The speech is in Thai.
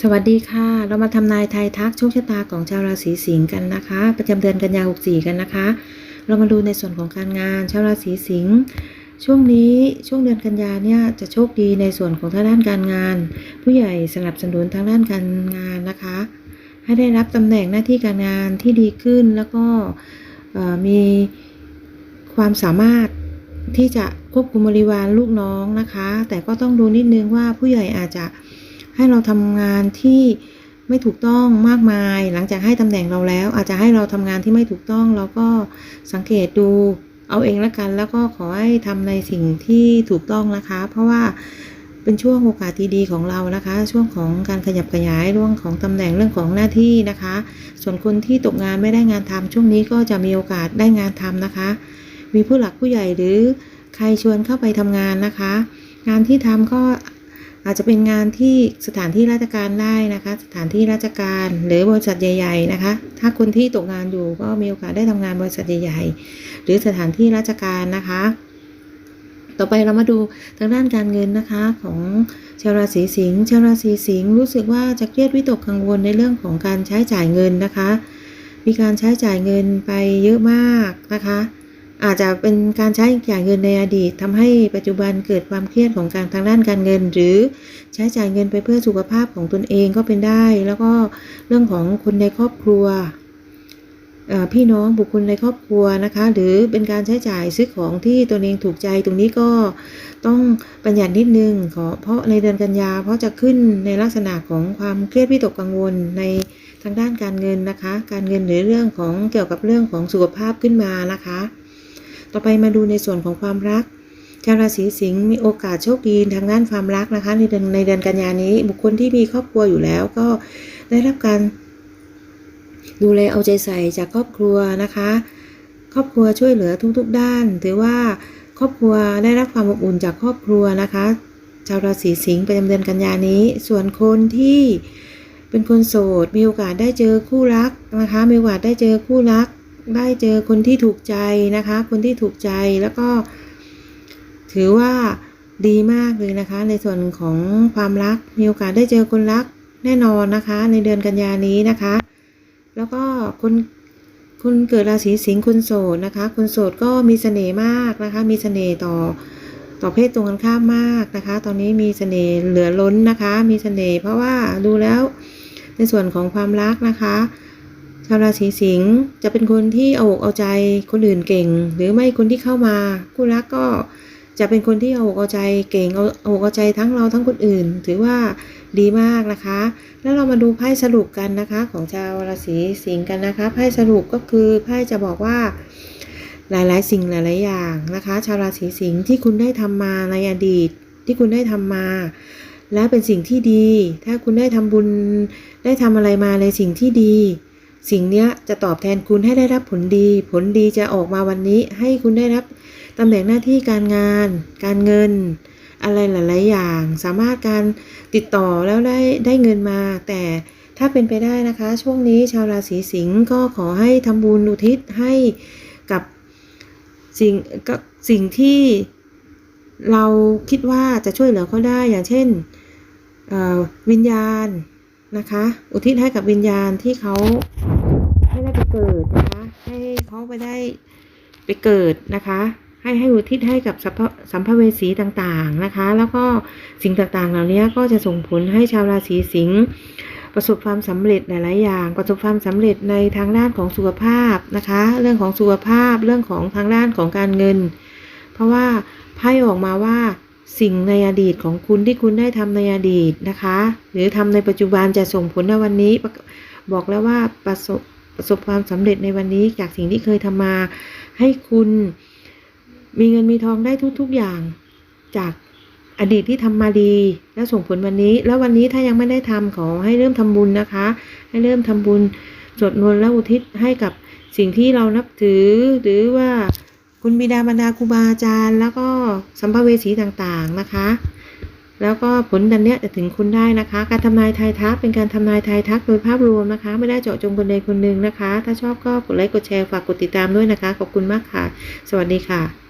สวัสดีค่ะ เรามาทำนายไทยทักโชคชะตาของชาวราศีสิงห์กันนะคะ ประจำเดือนกันยา64 กันนะคะ เรามาดูในส่วนของการงานชาวราศีสิงห์ช่วงนี้ช่วงเดือนกันยาเนี่ยจะโชคดีในส่วนของทางด้านการงาน ผู้ใหญ่สนับสนุนทางด้านการงานนะคะ ให้ได้รับตำแหน่งหน้าที่การงานที่ดีขึ้นแล้วก็มีความสามารถที่จะควบคุมบริวารลูกน้องนะคะ แต่ก็ต้องดูนิดนึงว่าผู้ใหญ่อาจจะ ให้เราทำงานที่ไม่ถูกต้องมากมาย หลังจากให้ตำแหน่งเราแล้ว อาจจะให้เราทำงานที่ไม่ถูกต้องเราก็สังเกตดูเอาเองละกัน แล้วก็ขอให้ทำในสิ่งที่ถูกต้องนะคะ เพราะว่าเป็นช่วงโอกาสดีๆของเรานะคะ ช่วงของการขยับขยายเรื่องของตำแหน่งเรื่องของหน้าที่นะคะ ส่วนคนที่ตกงานไม่ได้งานทำช่วงนี้ก็จะมีโอกาสได้งานทำนะคะ มีผู้หลักผู้ใหญ่หรือใครชวนเข้าไปทำงานนะคะ งานที่ทำก็ อาจจะเป็นงานที่สถานที่ราชการได้นะคะ สถานที่ราชการหรือบริษัทใหญ่ ๆ นะคะ ถ้าคนที่ตกงานอยู่ก็มีโอกาสได้ทำงานบริษัทใหญ่ ๆ หรือสถานที่ราชการนะคะ ต่อไปเรามาดูทางด้านการเงินนะคะของชาวราศีสิงห์ชาวราศีสิงห์รู้สึกว่าจะเครียดวิตกกังวลในเรื่องของการใช้จ่ายเงินนะคะ มีการใช้จ่ายเงินไปเยอะมากนะคะ อาจจะเป็นการใช้จ่ายเงินในอดีตทำให้ปัจจุบันเกิดความเครียดของการทางด้านการเงิน หรือใช้จ่ายเงินไปเพื่อสุขภาพของตนเองก็เป็นได้ แล้วก็เรื่องของคนในครอบครัวพี่น้องบุคคลในครอบครัวนะคะ หรือเป็นการใช้จ่ายซื้อของที่ตนเองถูกใจตรงนี้ก็ต้องประหยัดนิดนึงขอเพราะในเดือนกันยาเพราะจะขึ้นในลักษณะของความเครียดวิตกกังวลในทางด้านการเงินนะคะ การเงินหรือเรื่องของเกี่ยวกับเรื่องของสุขภาพขึ้นมานะคะ ต่อไปมาดูในส่วนของความรักชาวราศีสิงห์มีโอกาสโชคดีทางด้านความรักนะคะ ในเดือนในเดือนกันยานี้ บุคคลที่มีครอบครัวอยู่แล้วก็ได้รับการ ดูแลเอาใจใส่จากครอบครัวนะคะ ครอบครัวช่วยเหลือทุกๆด้าน ถือว่าครอบครัวได้รับความอบอุ่นจากครอบครัวนะคะ ชาวราศีสิงห์ประจำเดือนกันยานี้ ส่วนคนที่เป็นคนโสด มีโอกาสได้เจอคู่รักนะคะ มีโอกาสได้เจอคู่รัก ได้เจอคนที่ถูกใจนะคะ คนที่ถูกใจแล้วก็ ถือว่าดีมากเลยนะคะ ในส่วนของความรักมีโอกาสได้เจอคนรักแน่นอนนะคะ ในเดือนกันยานี้นะคะ แล้วก็คนคนเกิดราศีสิงห์คนโสดนะคะคนโสดก็มีเสน่ห์มากนะคะ มีเสน่ห์ต่อต่อเพศตรงกันข้ามมากนะคะ ตอนนี้มีเสน่ห์เหลือล้นนะคะ มีเสน่ห์เพราะว่าดูแล้วในส่วนของความรักนะคะ ชาวราศีสิงห์จะเป็นคนที่เอาอกเอาใจคนอื่นเก่ง หรือไม่คนที่เข้ามาคู่รักก็จะเป็นคนที่เอาอกเอาใจเก่งเอาเอาอกเอาใจทั้งเราทั้งคนอื่น ถือว่าดีมากนะคะ แล้วเรามาดูไพ่สรุปกันนะคะ ของชาวราศีสิงห์กันนะคะไพ่สรุปก็คือไพ่จะบอกว่าหลายๆ สิ่งหลาย ๆ อย่างนะคะ ชาวราศีสิงห์ที่คุณได้ทำมาในอดีตที่คุณได้ทำมา และเป็นสิ่งที่ดี ถ้าคุณได้ทำบุญได้ทำอะไรมาในสิ่งที่ดี สิ่งเนี้ยจะตอบแทนคุณให้ได้รับผลดี ผลดีจะออกมาวันนี้ ให้คุณได้รับตำแหน่งหน้าที่การงาน การเงิน อะไรหลาย ๆ อย่าง สามารถการติดต่อแล้วได้ได้เงินมา แต่ถ้าเป็นไปได้นะคะ ช่วงนี้ชาวราศีสิงห์ก็ขอให้ทำบุญอุทิศให้กับสิ่งกับสิ่งที่เราคิดว่าจะช่วยเหลือเขาได้อย่างเช่นวิญญาณนะคะ อุทิศให้กับวิญญาณที่เขา เกิดนะคะ ให้เขาไปได้ไปเกิดนะคะ ให้ให้อุทิศให้กับสัมภสัมภเวสีต่างๆนะคะ แล้วก็สิ่งต่างๆ เหล่านี้ก็จะส่งผลให้ชาวราศีสิงห์ประสบความสำเร็จหลายๆอย่าง ประสบความสำเร็จในทางด้านของสุขภาพนะคะ เรื่องของสุขภาพเรื่องของทางด้านของการเงิน เพราะว่าไพ่ออกมาว่าสิ่งในอดีตของคุณที่คุณได้ทำในอดีตนะคะ หรือทำในปัจจุบันจะส่งผลในวันนี้บอกแล้วว่าประสบ ประสบความสำเร็จในวันนี้จากสิ่งที่เคยทำมา ให้คุณมีเงินมีทองได้ทุก ๆอย่างจากอดีตที่ทำมาดี และส่งผลวันนี้ แล้ววันนี้ถ้ายังไม่ได้ทำขอให้เริ่มทำบุญนะคะ ให้เริ่มทำบุญสวดมนต์และอุทิศให้กับสิ่งที่เรานับถือ หรือว่าคุณบิดาบรรดาครูบาอาจารย์ แล้วก็สัมภเวสีต่างๆนะคะ แล้วก็ผลดันเนี้ยจะถึงคุณได้นะคะ การทำนายทายทักเป็นการทำนายทายทักโดยภาพรวมนะคะ ไม่ได้เจาะจงคนใดคนหนึ่งนะคะ ถ้าชอบก็กดไลค์กดแชร์ฝากกดติดตามด้วยนะคะ ขอบคุณมากค่ะ สวัสดีค่ะ